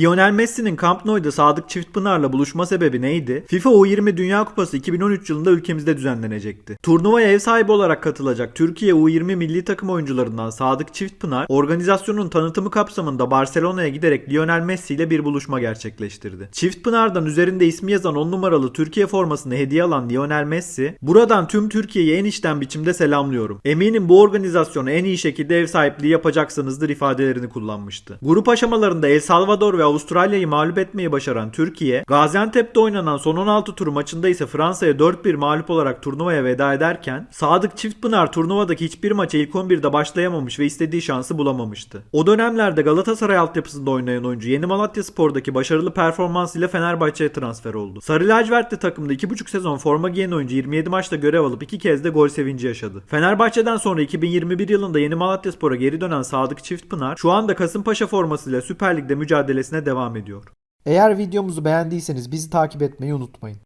Lionel Messi'nin Camp Nou'da Sadık Çiftpınar'la buluşma sebebi neydi? FIFA U20 Dünya Kupası 2013 yılında ülkemizde düzenlenecekti. Turnuvaya ev sahibi olarak katılacak Türkiye U20 milli takım oyuncularından Sadık Çiftpınar, organizasyonun tanıtımı kapsamında Barcelona'ya giderek Lionel Messi ile bir buluşma gerçekleştirdi. Çiftpınar'dan üzerinde ismi yazan 10 numaralı Türkiye formasını hediye alan Lionel Messi, buradan tüm Türkiye'yi en içten biçimde selamlıyorum. Eminim bu organizasyonu en iyi şekilde ev sahipliği yapacaksınızdır ifadelerini kullanmıştı. Grup aşamalarında El Salvador ve Avustralya'yı mağlup etmeyi başaran Türkiye, Gaziantep'te oynanan son 16 tur maçında ise Fransa'ya 4-1 mağlup olarak turnuvaya veda ederken, Sadık Çiftpınar turnuvadaki hiçbir maça ilk 11'de başlayamamış ve istediği şansı bulamamıştı. O dönemlerde Galatasaray altyapısında oynayan oyuncu Yeni Malatya Spor'daki başarılı performans ile Fenerbahçe'ye transfer oldu. Sarı lacivertli takımda 2,5 sezon forma giyen oyuncu 27 maçta görev alıp 2 kez de gol sevinci yaşadı. Fenerbahçe'den sonra 2021 yılında Yeni Malatya Spor'a geri dönen Sadık Çiftpınar şu anda Kasımpaşa formasıyla Süper Lig'de mücadelesine devam ediyor. Eğer videomuzu beğendiyseniz bizi takip etmeyi unutmayın.